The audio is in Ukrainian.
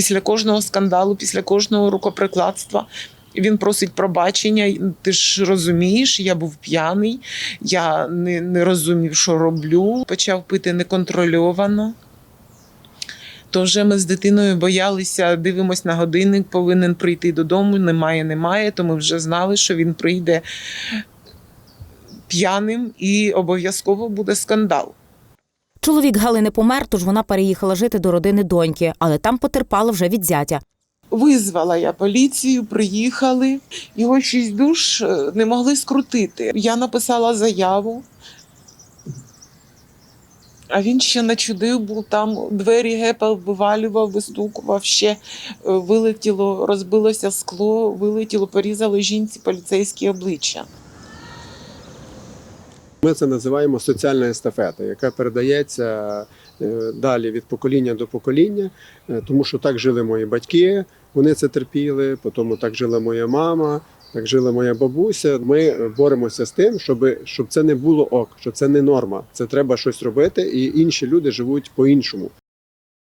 Після кожного скандалу, після кожного рукоприкладства. Він просить пробачення. Ти ж розумієш, я був п'яний, я не, не розумів, що роблю. Почав пити неконтрольовано. То вже ми з дитиною боялися, дивимось на годинник, повинен прийти додому. Немає, немає. То ми вже знали, що він прийде п'яним і обов'язково буде скандал. Чоловік Галини помер, тож вона переїхала жити до родини доньки, але там потерпала вже від зятя. Визвала я поліцію, приїхали. Його шість душ е, не могли скрутити. Я написала заяву. А він ще начудив, був там двері гепав, вивалював, вистукував, ще е, вилетіло, розбилося скло, вилетіло, порізало жінці поліцейські обличчя. Ми це називаємо соціальна естафета, яка передається е, далі від покоління до покоління, е, тому що так жили мої батьки, вони це терпіли, потім так жила моя мама, так жила моя бабуся. Ми боремося з тим, щоб, щоб це не було ок, що це не норма. Це треба щось робити, і інші люди живуть по-іншому.